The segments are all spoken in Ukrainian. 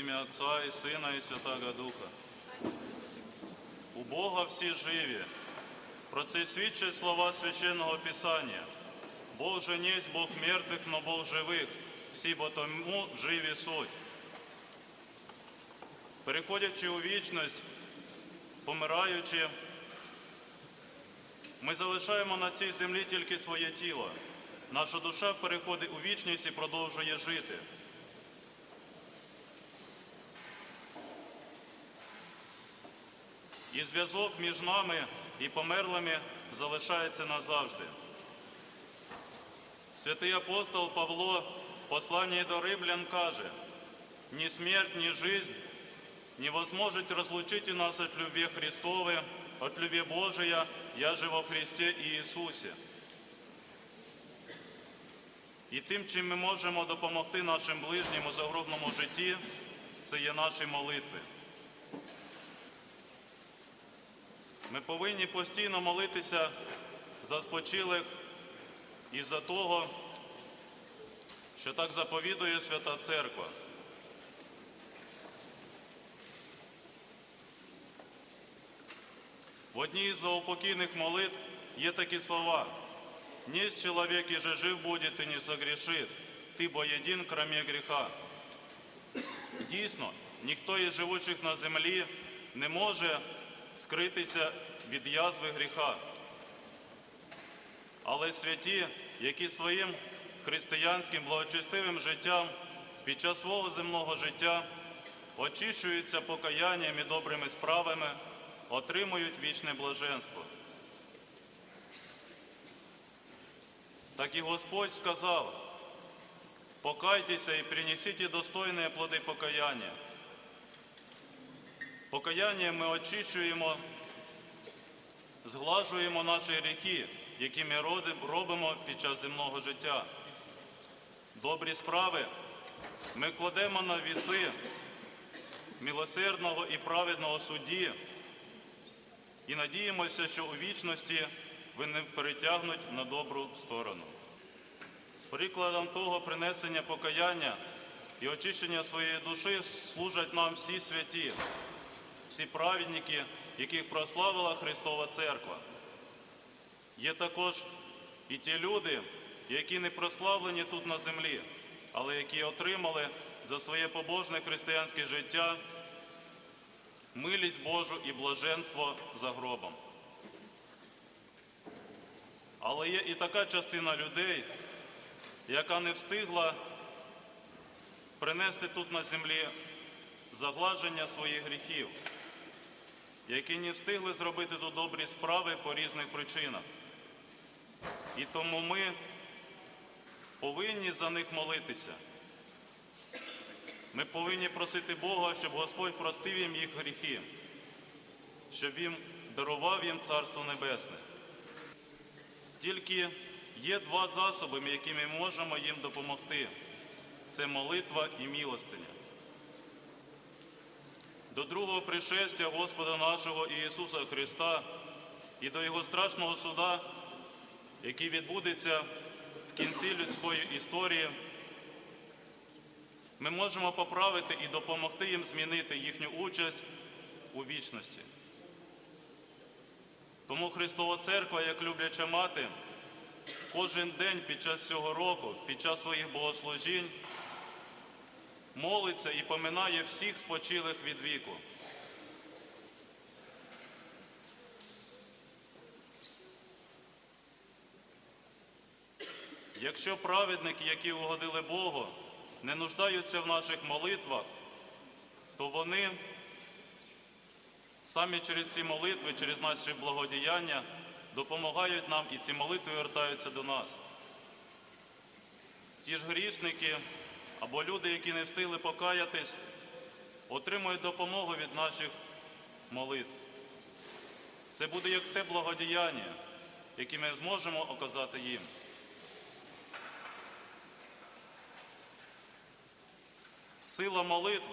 ім'я Отця і Сина, і Святого Духа. У Бога всі живі. Про це свідчать слова священного Писання. Бог же несть Бог мертвих, но Бог живих, всі бо тому живі суть. Переходячи у вічність, помираючи, ми залишаємо на цій землі тільки своє тіло. Наша душа переходить у вічність і продовжує жити. І зв'язок між нами і померлими залишається назавжди. Святий апостол Павло в посланні до римлян каже, «Ні смерть, ні жизнь не возможет разлучить нас от любви Христовой, от любви Божия, я же во Христе і Ісусі. І тим, чим ми можемо допомогти нашим ближнім у загробному житті, це є наші молитви. Ми повинні постійно молитися за спочилих і за того, що так заповідує Свята Церква. В одній із заупокійних молитв є такі слова. «Несть человек и же жив будет и не согрешит, ти бо єдин, кроме гріха». Дійсно, ніхто із живучих на землі не може скритися від язви гріха. Але святі, які своїм християнським благочестивим життям під час свого земного життя очищуються покаянням і добрими справами, отримують вічне блаженство. Так і Господь сказав, покайтеся і принесіть достойні плоди покаяння. Покаянням ми очищуємо, зглажуємо наші гріхи, які ми робимо під час земного життя. Добрі справи ми кладемо на віси милосердного і праведного судді і надіємося, що у вічності вони перетягнуть на добру сторону. Прикладом того принесення покаяння і очищення своєї душі служать нам всі святі, всі праведники, яких прославила Христова Церква. Є також і ті люди, які не прославлені тут на землі, але які отримали за своє побожне християнське життя милість Божу і блаженство за гробом. Але є і така частина людей, яка не встигла принести тут на землі загладження своїх гріхів, які не встигли зробити тут добрі справи по різних причинах. І тому ми повинні за них молитися. Ми повинні просити Бога, щоб Господь простив їм їх гріхи, щоб Він дарував їм Царство Небесне. Тільки є два засоби, якими ми можемо їм допомогти. Це молитва і милостиня. До другого пришестя Господа нашого Ісуса Христа і до Його страшного суда, який відбудеться в кінці людської історії, ми можемо поправити і допомогти їм змінити їхню участь у вічності. Тому Христова Церква, як любляча мати, кожен день під час цього року, під час своїх богослужінь, молиться і поминає всіх спочилих від віку. Якщо праведники, які угодили Богу, не нуждаються в наших молитвах, то вони самі через ці молитви, через наші благодіяння допомагають нам і ці молитви вертаються до нас. Ті ж грішники або люди, які не встигли покаятись, отримують допомогу від наших молитв. Це буде як те благодіяння, яке ми зможемо оказати їм. Сила молитв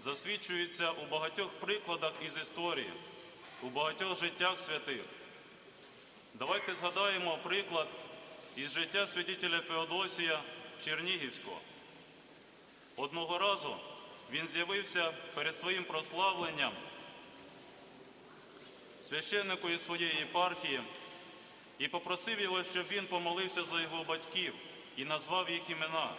засвідчується у багатьох прикладах із історії, у багатьох життях святих. Давайте згадаємо приклад із життя святителя Феодосія Чернігівського. Одного разу він з'явився перед своїм прославленням священнику своєї єпархії і попросив його, щоб він помолився за його батьків і назвав їх імена.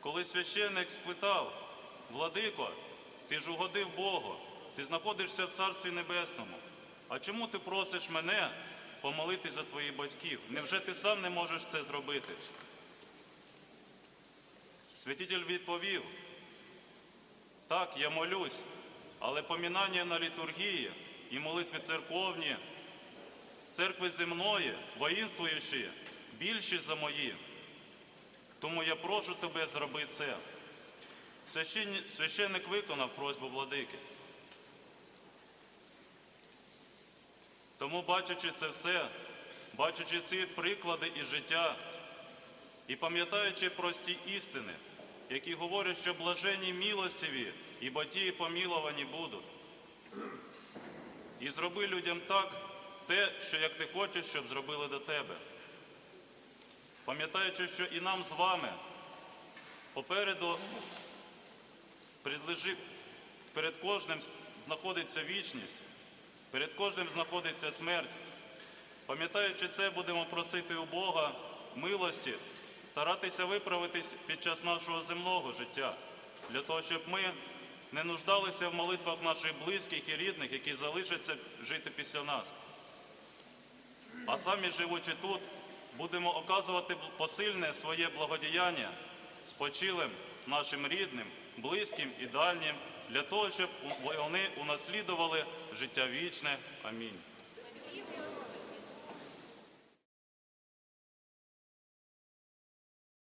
Коли священник спитав, Владико, ти ж угодив Богу, ти знаходишся в Царстві Небесному. А чому ти просиш мене помолити за твоїх батьків? Невже ти сам не можеш це зробити? Святитель відповів, так, я молюсь, але помінання на літургії і молитви церковні, церкви земної, воїнствуючі, більші за мої. Тому я прошу тебе зроби це. Священник виконав просьбу владики. Тому, бачачи це все, бачачи ці приклади із життя і пам'ятаючи прості істини, які говорять, що блажені милостиві і батії поміловані будуть. І зроби людям так те, що як ти хочеш, щоб зробили до тебе. Пам'ятаючи, що і нам з вами попереду перед кожним знаходиться вічність, перед кожним знаходиться смерть. Пам'ятаючи це, будемо просити у Бога милості, старатися виправитись під час нашого земного життя, для того, щоб ми не нуждалися в молитвах наших близьких і рідних, які залишаться жити після нас. А самі живучи тут, будемо оказувати посильне своє благодіяння спочилим нашим рідним, близьким і дальнім, для того, щоб вони унаслідували життя вічне. Амінь.